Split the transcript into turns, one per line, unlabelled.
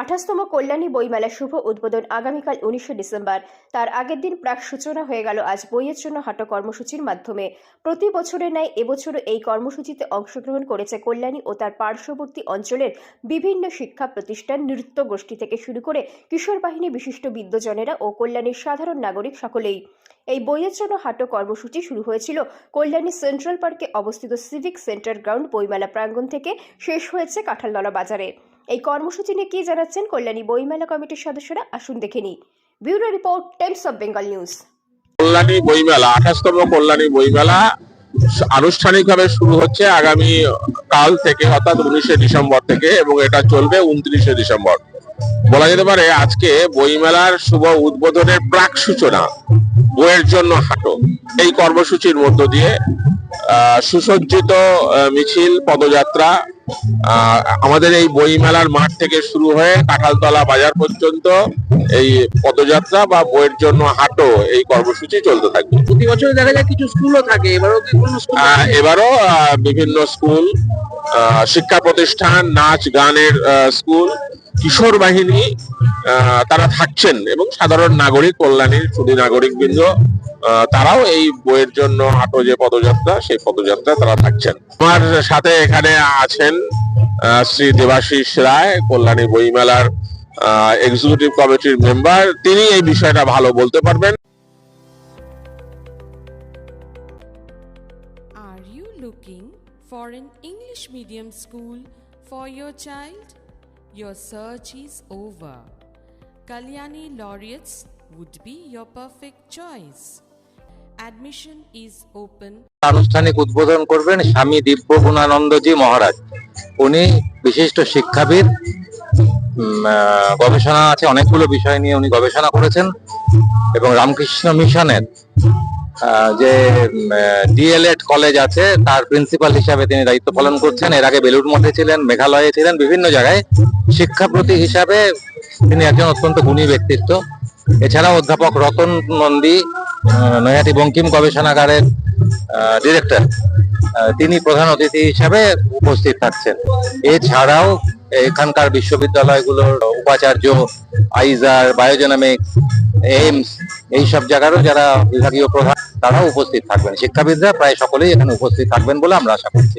আঠাশতম কল্যাণী বইমেলা শুভ উদ্বোধন আগামীকাল উনিশে ডিসেম্বর। তার আগের দিন প্রাক সূচনা হয়ে গেল আজ বইয়ের জন্য হাঁটো কর্মসূচির মাধ্যমে। প্রতি বছরের ন্যায় এবছরও এই কর্মসূচিতে অংশগ্রহণ করেছে কল্যাণী ও তার পার্শ্ববর্তী অঞ্চলের বিভিন্ন শিক্ষা প্রতিষ্ঠান নৃত্য গোষ্ঠী থেকে শুরু করে কিশোর বাহিনী বিশিষ্ট বিদ্যজনেরা ও কল্যাণীর সাধারণ নাগরিক সকলেই। এই বইয়ের জন্য হাঁটো কর্মসূচি শুরু হয়েছিল কল্যাণী সেন্ট্রাল পার্কে অবস্থিত সিভিক সেন্টার গ্রাউন্ড বইমেলা প্রাঙ্গণ থেকে। শেষ হয়েছে কাঁঠালতলা বাজারে। এই কর্মসূচি নিয়ে কি জানাচ্ছেন? কল্যাণী বইমেলা কমিটির সদস্যরা আসুন দেখে নিই। Bureau report, Times of Bengal news.
Kalyani বইমেলা, আঠাশতম কল্যাণী বইমেলা আনুষ্ঠানিকভাবে শুরু হচ্ছে আগামী কাল থেকে অর্থাৎ উনিশে ডিসেম্বর থেকে এবং এটা চলবে উনত্রিশে ডিসেম্বর। বলা যেতে পারে আজকে বইমেলার শুভ উদ্বোধনের প্রাক সূচনা, বইয়ের জন্য হাঁটো। এই কর্মসূচির মধ্য দিয়ে সুসজ্জিত মিছিল, পদযাত্রা আমাদের এই বইমেলার মাঠ থেকে শুরু হয়ে কাঁঠালতলা বাজার পর্যন্ত এই পদযাত্রা বা বইয়ের জন্য হাটো এই কর্মসূচি চলতে থাকবে।
প্রতি বছর দেখা যায় কিছু স্কুলও থাকে এবারও
এবারও বিভিন্ন স্কুল আহ, শিক্ষা প্রতিষ্ঠান নাচ গানের স্কুল কিশোর বাহিনী তারা থাকছেন এবং সাধারণ নাগরিক, কল্যাণীর সুদী নাগরিক বৃন্দ তারাও এই বইয়ের জন্য হাঁটো যে পদযাত্রা, সেই পদযাত্রা তারা থাকছেন আমার সাথে এখানে আছেন শ্রী দেবাশিস রায়, কল্যাণী বইমেলার এক্সিকিউটিভ কমিটির মেম্বার তিনি এই বিষয়টা ভালো বলতে পারবেন
Are you looking for an English medium school for your child? Your search is over. Kalyani Laureates would be your perfect choice. Admission is open.
আনুষ্ঠানিক উদ্বোধন করবেন স্বামী দিব্য গুণানন্দজি মহারাজ। উনি বিশিষ্ট শিক্ষাবিদ গবেষণা আছে, অনেকগুলো বিষয় নিয়ে উনি গবেষণা করেছেন এবং রামকৃষ্ণ মিশনের যে ডিএলএড কলেজ আছে, তার প্রিন্সিপাল হিসাবে তিনি দায়িত্ব পালন করছেন। এর আগে বেলুড় মঠে ছিলেন, মেঘালয়ে ছিলেন, বিভিন্ন জায়গায় শিক্ষাপ্রতি হিসাবে তিনি একজন অত্যন্ত গুণী ব্যক্তিত্ব। এছাড়াও অধ্যাপক রতন নন্দী নৈহাটি বঙ্কিম গবেষণাগারের ডিরেক্টর তিনি প্রধান অতিথি হিসাবে উপস্থিত থাকছেন। এছাড়াও এখানকার বিশ্ববিদ্যালয়গুলোর উপাচার্য আইজার, বায়োজেনামিক্স, এইমস, এইসব জায়গারও যারা বিভাগীয় প্রধান, তারাও উপস্থিত থাকবেন। শিক্ষাবিদরা প্রায় সকলেই এখানে উপস্থিত থাকবেন বলে আমরা আশা করছি।